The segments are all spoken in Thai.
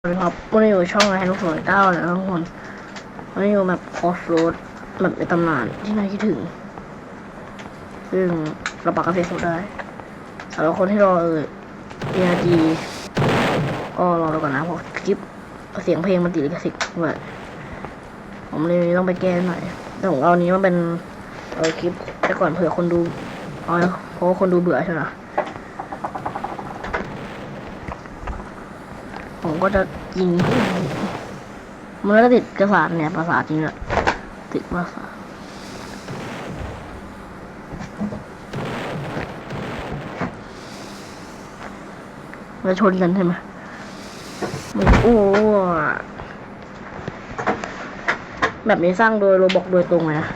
สวัสดีครับวันนี้อยู่ช่องไลน์ลูกสวนเก้านะทุกคนวันนี้อยู่แบบคอสโรดแบบในตำนานที่น่าคิดถึง ซึ่งเราปากกาเฟซบุ๊กได้สำหรับคนที่รอเออ ERG ก็รอดูก่อนนะเพราะคลิปเสียงเพลงมันติดลิขสิทธิ์ด้วยผมเลยต้องไปแก้หน่อยแต่ผมเอาอันนี้มาเป็นเออคลิปแต่ก่อนเผื่อคนดูเอาเพราะคนดูเบื่อใช่ไหม ผม ก็จะยิงมันก็ติดกระสานเนี่ยประสาทจริงอะติดประสาทมาชนกันใช่ไหมมันโอ้แบบนี้สร้างโดยโรบอกโดยตรงเลยนะ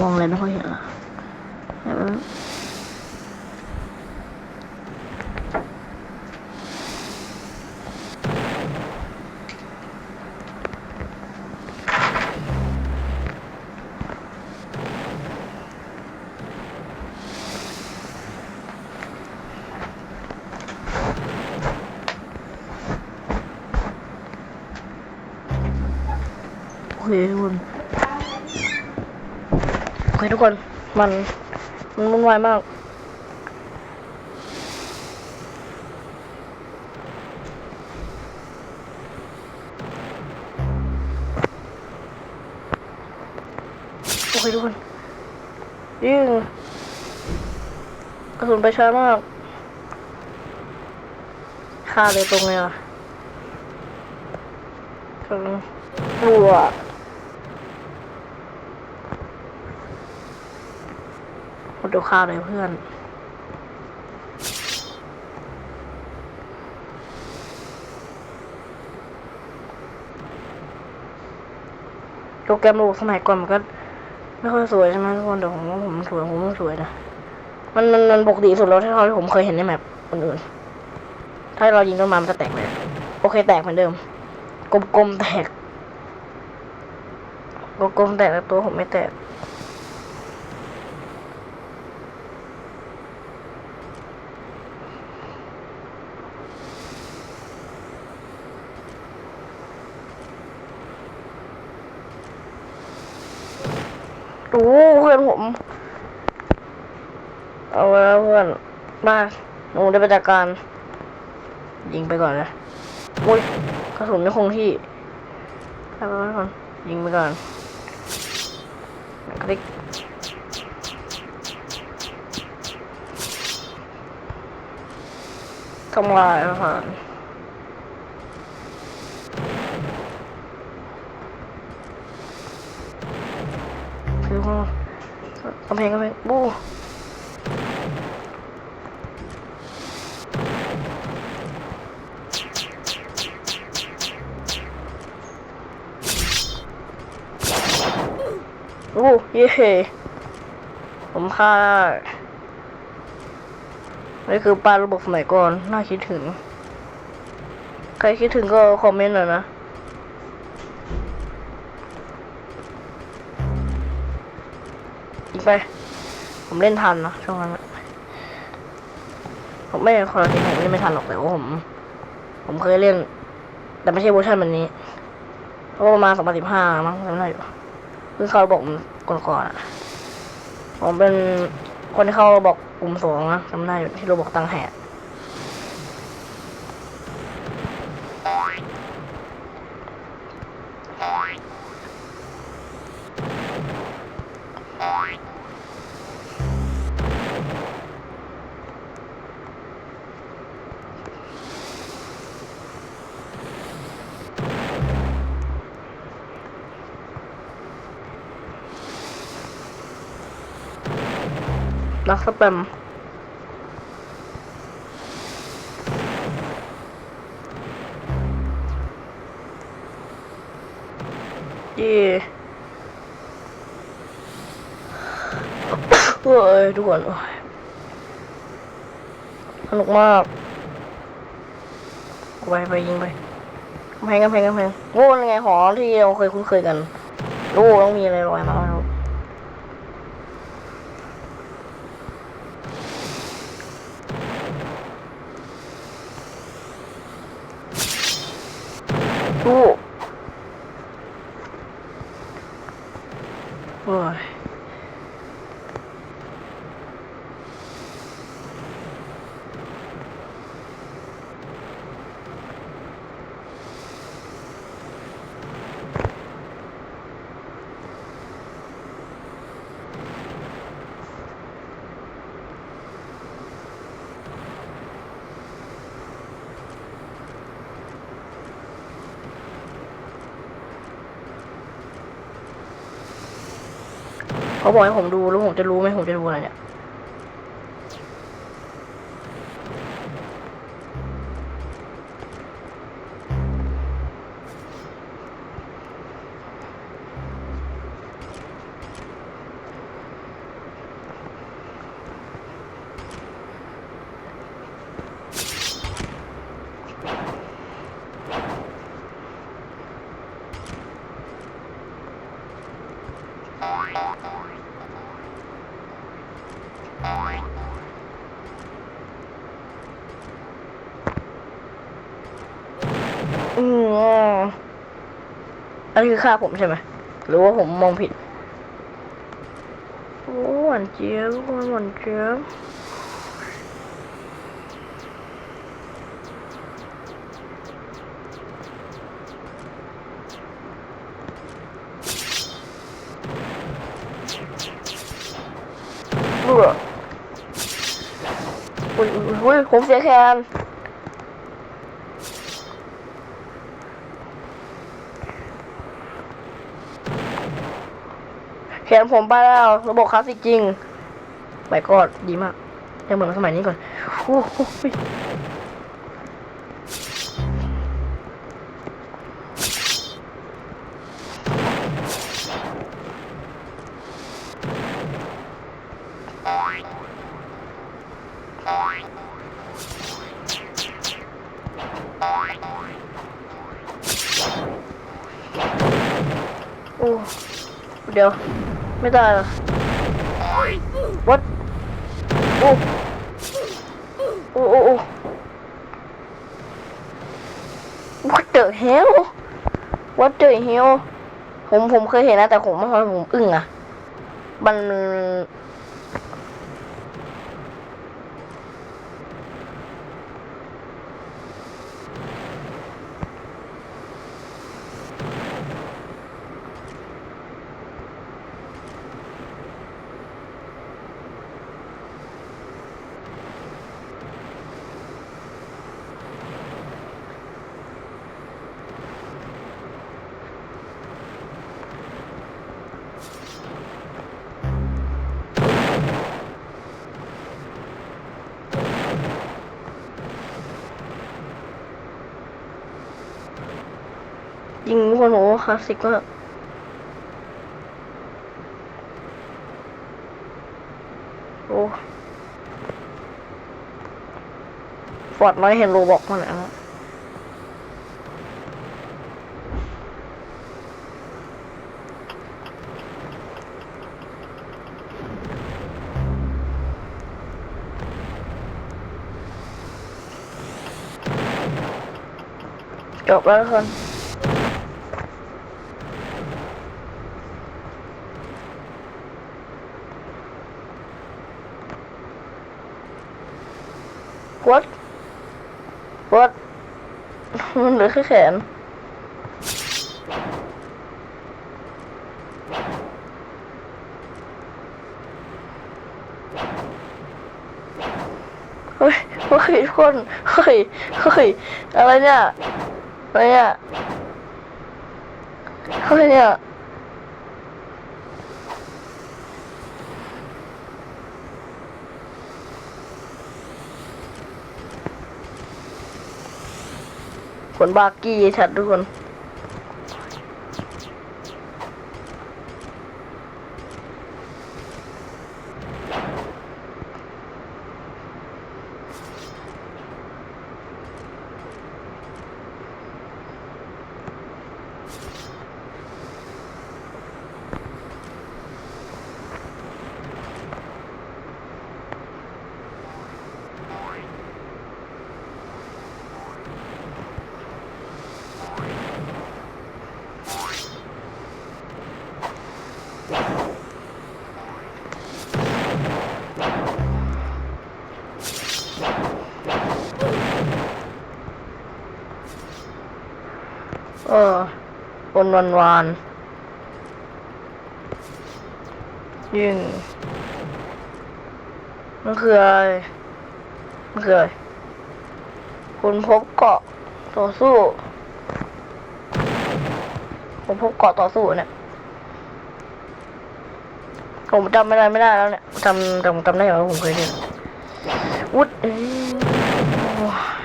มองอะไรไม่ค่อยเห็นละ เคทุกคนโอเคทุกคน มันมันวุ่นวายมากโอเคทุกคนยิ่งกระสุนไปช้ามากฆ่าเลยตรงเลยอะกำลังกลัวหม ดดูฆ่าวเลยเพื่อนโปรแกรมระบบสมัยก่อนมันก็ ไม่ค่อยสวยใช่ไหมทุกคนแต่ผมว่าผมสวยผมว่าสวยนะมันมันมันปกติสุดแล้วที่เราที่ผมเคยเห็นในแมปอื่นๆถ้าเรายิงต้นไม้มันจะแตกเลยโอเคแตกเหมือนเดิมกลมๆแตกกลมๆแตกแต่ตัวผมไม่แตก ดูเพื่อนผม เอาแล้วเพื่อน มาหนูได้ไปจัดการ ยิงไปก่อนนะอุ้ยกระสุนไม่คงที่ไปไปไปก่อน ยิงไปก่อนคลิกทำลายอาหาร คือว่ากำแพงกำแพงบูโอ้เย่ผมฆ่าดนี่คือปลาระบบสมัยก่อน น่าคิดถึง ใครคิดถึงก็คอมเมนต์หน่อยนะ ไป ผมเล่นทันนะช่วงนั้นผมไม่คนละทีผมเล่นไม่ทันหรอกแต่ว่าผม ผมเคยเล่น แต่ไม่ใช่เวอร์ชันแบบนี้เพราะประมาณสองพันสิบห้ามั้งจำได้อยู่คือเขาระบอกก่อนก่อนๆอะผมเป็นคนที่เข้าบอกกลุ่มสองนะจำได้อยู่ที่ราบอกตังแหก นักสแปมเย่เฮ้ยทุกคนโอ้ยสนุกมากไปไปยิงไปกำแพงกำแพงกำแพงโง่ยังไงหอที่เราเคยคุ้นเคยกันโอ้ต้องมีอะไรลอยมาแล้ว สู้โอ้ย เขาบอกให้ผมดูแล้วผมจะรู้ไหมผมจะดูอะไรเนี่ย อืมอันนี้คือค่าผมใช่ไหมหรือว่าผมมองผิดโอ้หวานเจี๊ยบหวานเจี๊ยบเบื่ออุ้ยอุ้ยอุ้ยผมเสียแคน ขนผมไปแล้วระบบคลาสสิกจริงไปก็ดีมากยังเหมือนสมัยนี้ก่อนโอ้โหโอ้เดี๋ยว ไม่ได้หรอ what โอ้โอ้โอ้โอ้ what the hell what the hell ผมผมเคยเห็นนะแต่ผมไม่เคยผมอึ้งอะมัน ยิงทุกคนโอ้คลาสสิกมากโอ้ฟอร์ดน้อยเห็นโรบอกมาแล้วจบแล้วทุกคน what what มันเหลือแค่แขนเฮ้ยเฮ้ยทุกคนเฮ้ยเฮ้ยอะไรเนี่ยอะไรเนี่ยเฮ้ยเนี่ย คนบากี้ชัดทุกคน เออวนวันวานยิงมันคืออะไรมันคืออะไรคุณพบเกาะต่อสู้ผมพบเกาะต่อสู้เนี่ยผมจำไม่ได้ไม่ได้แล้วเนี่ยจำจำจำได้อย่างว่าผมเคยเรียนวุฒเอ้ยว้าย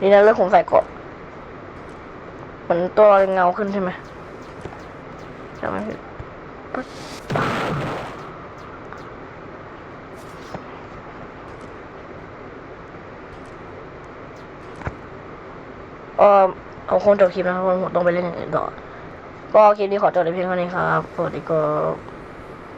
นี่นะเรื่องผมใส่เกาะ เหมือนตัวเราเงาขึ้นใช่ไหมจำไม่ผิดเออเอาคงจบคลิปนะครับผมต้องไปเล่นอย่างอื่นต่อก็คลิปนี้ขอจบในเพียงเท่านี้ครับสวัสดีครับ